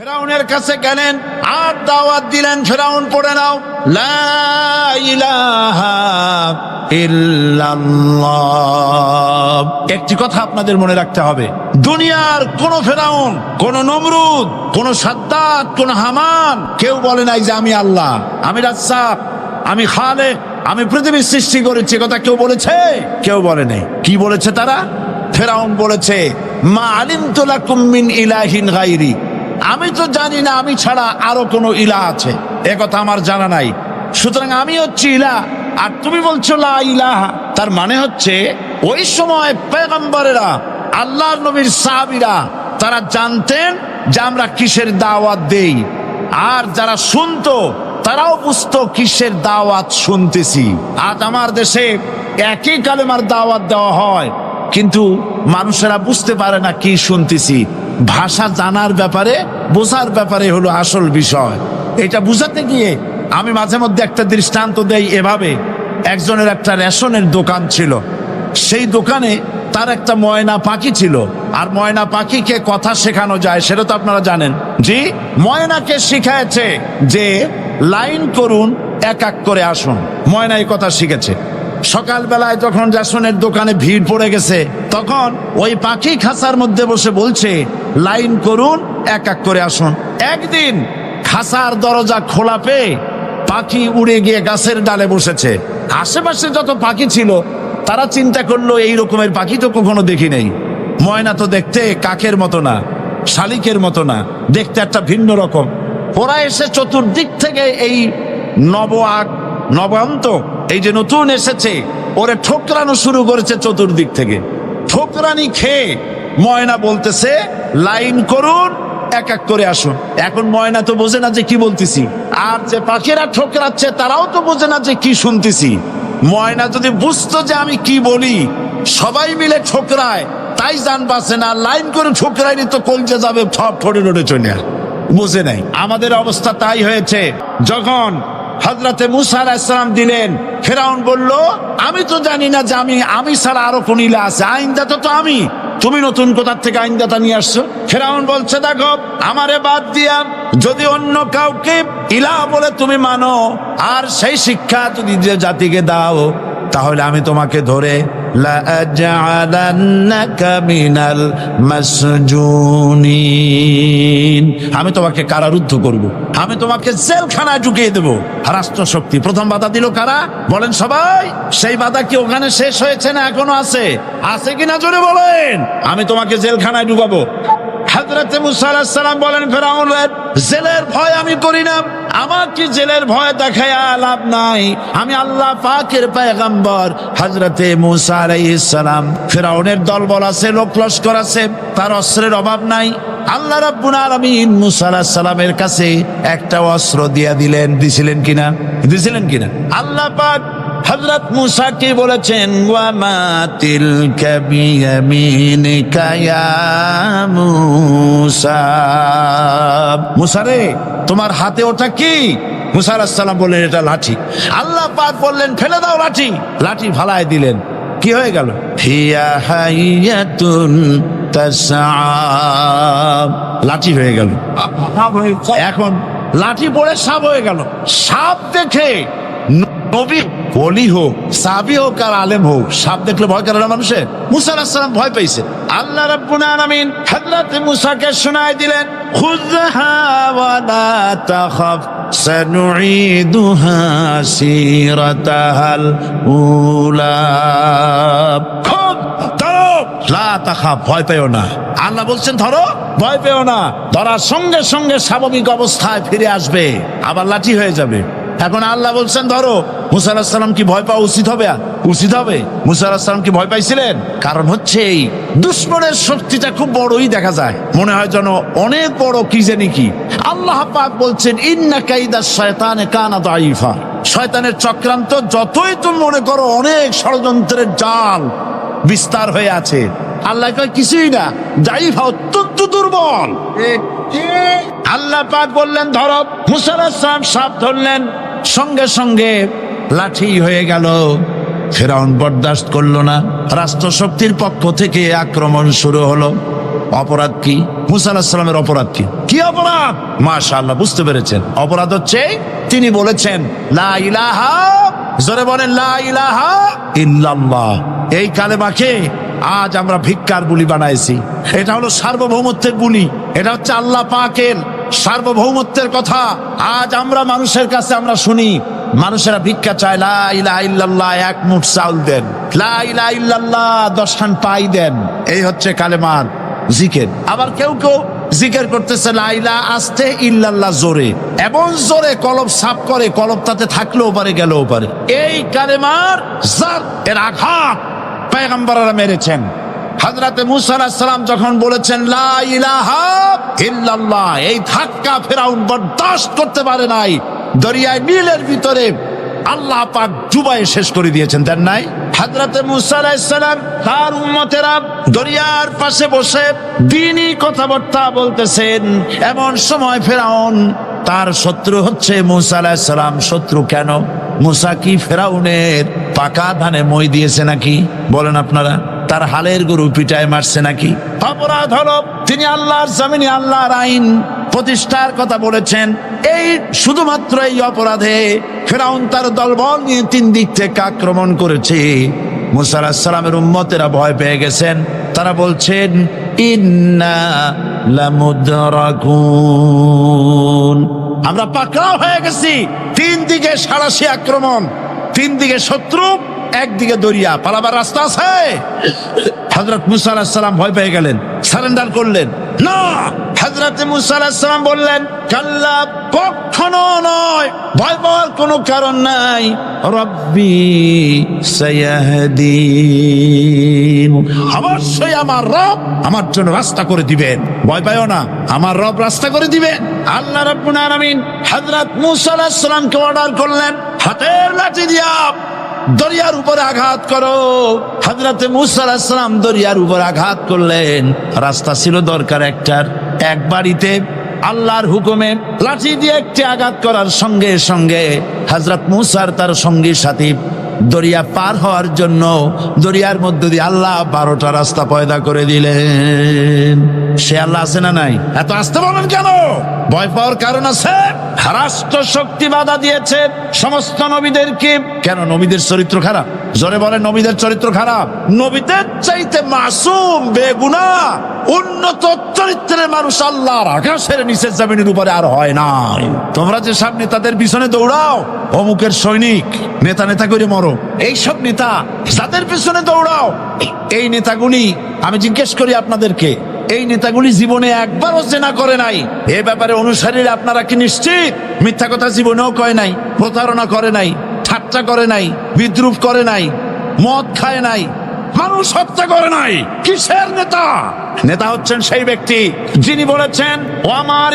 ফেরাউনের কাছে গেলেন, আর দাওয়াত দিলেন, ফেরাউন পড়ে নাও। একটি কথা আপনাদের মনে রাখতে হবে। দুনিয়ার কোন ফেরাউন, কোন নমরুদ, কোন সাদ্দাত, কোন হামান, কেউ বলে নাই যে আমি আল্লাহ, আমি রাজ্জাক, আমি খালেক, আমি পৃথিবীর সৃষ্টি করেছি কথা কেউ বলেছে? কেউ বলে নাই। কি বলেছে তারা? ফেরাউন বলেছে, মা আলিম তোলা কুম্মিন ইলাহিন গাইরি আমি তো জানি না, আমি ছাড়া আরও কোনো ইলা আছে। এ কথা আমার জানা নাই। সুতরাং আমি হচ্ছি ইলা, আর তুমি বলছো লা ইলাহা। তার মানে হচ্ছে, ওই সময় পেগম্বরেরা আল্লাহ নবীর সাহাবিরা, তারা জানতেন যে আমরা কিসের দাওয়াত দেই। আর যারা শুনতো, তারাও বুঝতো কিসের দাওয়াত শুনতেছি। আজ আমার দেশে একই কালেমার দাওয়াত দেওয়া হয়, কিন্তু মানুষেরা বুঝতে পারে না কি শুনতেছি। ভাষা জানার ব্যাপারে, বোঝার ব্যাপারে হলো আসল বিষয়। এটা বুঝাতে গিয়ে আমি মাঝে মধ্যে একটা দৃষ্টান্ত দেই এভাবে। একজনের একটা রেশনের দোকান ছিল। সেই দোকানে তার একটা ময়না পাখি ছিল। আর ময়না পাখিকে কথা শেখানো যায়, সেটা তো আপনারা জানেন। জি, ময়নাকে শিখাইছে যে লাইন করুন, এক এক করে আসুন। ময়না এই কথা শিখেছে। সকালবেলায় যখন রেশনের দোকানে ভিড় পড়ে গেছে, তখন ওই পাখি খাসার মধ্যে বসে বলছে, লাইন করুন, এক এক করে আসুন। একদিন খাসার দরজা খোলা পেয়ে পাখি উড়ে গিয়ে গাছের ডালে বসেছে। আশেপাশে যত পাখি ছিল, তারা চিন্তা করল, এই রকমের পাখি তো কখনো দেখি নেই। ময়না তো দেখতে কাকের মতো না, শালিকের মতো না, দেখতে একটা ভিন্ন রকম। ওরা এসে চতুর্দিক থেকে এই নব আগ নবান্ত, এই যে নতুন এসেছে, ওরে ঠোকরানো শুরু করেছে চতুর্দিক থেকে। ঠোকরানি খেয়ে ময়না বলতেছে, লাইন করুন, এক এক করে আসুন। এখন ময়না তো বোঝে না যে কি বলতেছি। আর যে পাখিরা ঠোকরাচ্ছে, তারাও তো বোঝে না যে কি শুনতেছি। ময়না যদি বুঝতো যে আমি কি বলি, সবাই মিলে ঠোকরায়, তাই জান বাসে না। লাইন করে ঠোকরাইনি তো কলজে যাবে সব ঠোঁটে ঠোঁটে চলে। বুঝে নাই? আমাদের অবস্থা তাই হয়েছে, যখন হজরতে মুসা আলাহিসাম দিলেন। ফেরাউন বলল, আমি তো জানি না যে আমি আমি ছাড়া আরও কোন ইলা আছে। আইনদাতা তো আমি। তুমি নতুন কোথার থেকে আইনদাতা নিয়ে আসছো? ফেরাউন বলছে, দেখো, আমারে বাদ দিয়া যদি অন্য কাউকে ইলা বলে তুমি মানো, আর সেই শিক্ষা যদি যে জাতিকে দাও, তাহলে আমি তোমাকে ধরে আমি তোমাকে কারারুদ্ধ করব। আমি তোমাকে জেলখানায় ঢুকিয়ে দেবো। রাষ্ট্র শক্তি প্রথম বাধা দিল কারা? বলেন সবাই। সেই বাধা কি ওখানে শেষ হয়েছে না এখনও আছে? আছে কিনা জোরে বলেন। আমি তোমাকে জেলখানায় ঢুকাবো। হাজরতে মুসা বলেন ফেরাউন জেলের ভয় আমি করি আমার কি জেলের ভয় দেখায় লাভ নাই। আমি আল্লাহ পাকের পায়গাম্বর হজরতে মুসা আলাইহিস ফেরাউনের দলবল আছে, লোক লস্কর আছে, তার অস্ত্রের অভাব নাই। আল্লাহ রাব্বুল আলাইহিস সালামের কাছে একটা অস্ত্র দিয়া দিলেন। দিছিলেন কিনা? দিছিলেন কিনা? আল্লাহ পাক হজরত মুসা কি বলেছেন? ওয়ামা তোমার হাতে ওটা কি? মুসা আলাইহিস সালাম বললেন এটা লাঠি। আল্লাহ পাক বললেন ফেলে দাও লাঠি। লাঠি ফালায় দিলেন। কি হয়ে গেল? হিয়া হাইয়াতুন লাঠি হয়ে গেল। এখন লাঠি পড়ে সাপ হয়ে গেল। সাপ দেখে নবী বলি হোক সাবি হোক আর আলেম হোক, সাপ দেখলে ভয় করে না মানুষের? মুসা আলাহিস ভয় পাইছে আল্লাহ রাব্বুল আলামিন মুসাকে শোনায় দিলেন, খুযহা ওয়া লা তাখাফ উলা। খুব, ধরো। ভয় পেও না। আল্লাহ বলছেন, ধরো, ভয় পেও না। ধরার সঙ্গে সঙ্গে স্বাভাবিক অবস্থায় ফিরে আসবে, আবার লাঠি হয়ে যাবে। এখন আল্লাহ বলছেন ধরো মুসা আলাহিসাল্লাম কি ভয় পাওয়া উচিত হবে উচিত হবে। মুসা আলাহিসাল্লাম কি ভয় পাইছিলেন? কারণ হচ্ছে এই দুশ্মনের শক্তিটা খুব বড়ই দেখা যায়। মনে হয় যেন অনেক বড় কি জানি কি। আল্লাহ পাক বলছেন ইন্না কাইদা শয়তানে কানা দাইফা শয়তানের চক্রান্ত যতই তুমি মনে করো অনেক ষড়যন্ত্রের জাল বিস্তার হয়ে আছে। আল্লাহ কয় কিছুই না দাইফা অত্যন্ত দুর্বল। আল্লাহ পাক বললেন ধরো মুসালাম সাপ ধরলেন সঙ্গে সঙ্গে লাঠি হয়ে গেল। ফেরাউন বরদাস্ত করল না। রাষ্ট্রশক্তির পক্ষ থেকে আক্রমণ শুরু হলো। অপরাধ কি? মুসা অপরাধ কি? কি অপরাধ? মাশাআল্লাহ, বুঝতে পেরেছেন। অপরাধ হচ্ছে, তিনি বলেছেন, লা ইলাহা, জোরে বলেন, লা ইলাহা এই কালেমাকে আজ আমরা ভিক্ষার বুলি বানাইছি। এটা হলো সার্বভৌমত্বের বুলি। এটা হচ্ছে আল্লাহ পাকের সার্বভৌমত্বের কথা আজ আমরা মানুষের কাছে আমরা শুনি। মানুষেরা ভিক্ষা চায়, লা ইল্লাল্লাহ, এক মুঠ চাউল দেন। লা ইলাহা ইল্লাল্লাহ দশ খান পাই দেন। এই হচ্ছে কালেমার জিকের। আবার কেউ কেউ জিকের করতেছে লাইলা আসতে ইল্লাল্লাহ জোরে। এমন জোরে কলব সাফ করে, কলব তাতে থাকলেও পারে, গেলেও পারে। এই কালেমার জার এর আঘাত পেগম্বররা মেরেছেন। হাজরাতে মুসা আলাইহিস যখন বলেছেন ইল্লাল্লাহ এই ধাক্কা ফেরাউন বরদাস্ত করতে পারে নাই। দরিয়ায় নীলের ভিতরে আল্লাহ পাক ডুবাই শেষ করে দিয়েছেন তার নাই? হাজরাতে মুসা আলাইহিস সালাম তার উম্মতেরা দরিয়ার পাশে বসে দিনই কথাবার্তা বলতেছেন। এমন সময় ফেরাউন, তার শত্রু হচ্ছে মুসা আলাইহিস শত্রু কেন? মুসা কি ফেরাউনের পাকা ধানে মই দিয়েছে নাকি? বলেন আপনারা। তার হালের গরু পিটায় মারছে নাকি? অপরাধ হলো, তিনি আল্লাহর জামিনে আল্লাহর আইন প্রতিষ্ঠার কথা বলেছেন। এই শুধুমাত্র এই অপরাধে ফেরাউন তার দলবল নিয়ে তিন দিক থেকে আক্রমণ করেছে। মুসা সালামের উম্মতেরা ভয় পেয়ে গেছেন। তারা বলছেন, ইন্না আমরা পাকড়াও হয়ে গেছি। তিন দিকে সারাশি আক্রমণ, তিন দিকে শত্রু একদিকে দরিয়া, পালাবার রাস্তা আছে? হজরত মুসা আলাহিসাল্লাম ভয় পেয়ে গেলেন, সারেন্ডার করলেন। না! হজরত মুসা আলাহিসাল্লাম বললেন, কাল্লা, কখনো নয়, ভয় পাওয়ার কোনো কারণ নাই। রব্বি সায়াহদিন অবশ্যই আমার রব আমার জন্য রাস্তা করে দিবেন। ভয় পাইও না, আমার রব রাস্তা করে দিবেন। আল্লাহ রব্বুল আলামিন হযরত মূসা আলাইহিস সালামকে অর্ডার করলেন, হাতের লাঠি দিয়া দরিয়ার উপরে আঘাত করো। হাজরাতে মুসালাম দরিয়ার উপর আঘাত করলেন। রাস্তা ছিল দরকার একটার। এক বাড়িতে আল্লাহর হুকুমে লাঠি দিয়ে একটি আঘাত করার সঙ্গে সঙ্গে হাজরত মুসার তার সঙ্গী সাথী দরিয়া পার হওয়ার জন্য দরিয়ার মধ্য দিয়ে আল্লাহ বারোটা রাস্তা পয়দা করে দিলেন। সে আল্লাহ আছে না নাই? এত আসতে বলেন কেন? ভয় পাওয়ার কারণ আছে? রাষ্ট্র শক্তি বাধা দিয়েছে, সমস্ত নবীদেরকে কেন নবীদের চরিত্র খারাপ? জোরে বলে নবীদের চরিত্র খারাপ। নবীদের চাইতে মাসুম বেগুনা উন্নত চরিত্রের মানুষ আল্লাহর আকাশের নিচের জমিনের উপরে আর হয় না তোমরা যে সব নেতাদের পিছনে দৌড়াও, অমুকের সৈনিক, নেতা নেতা করে মরো। এইসব নেতা যাদের পিছনে দৌড়াও। এই নেতাগুলি, আমি জিজ্ঞেস করি আপনাদেরকে, এই নেতাগুলি জীবনে একবারও চেনা করে নাই। এ ব্যাপারে অনুসারীরা আপনারা কি নিশ্চিত? মিথ্যা কথা জীবনেও কয় নাই, প্রতারণা করে নাই, ঠাট্টা করে নাই, বিদ্রুপ করে নাই, মদ খায় নাই মানুষ হত্যা করে নাই। কিসের নেতা? নেতা হচ্ছেন সেই ব্যক্তি যিনি বলেছেন ও আমার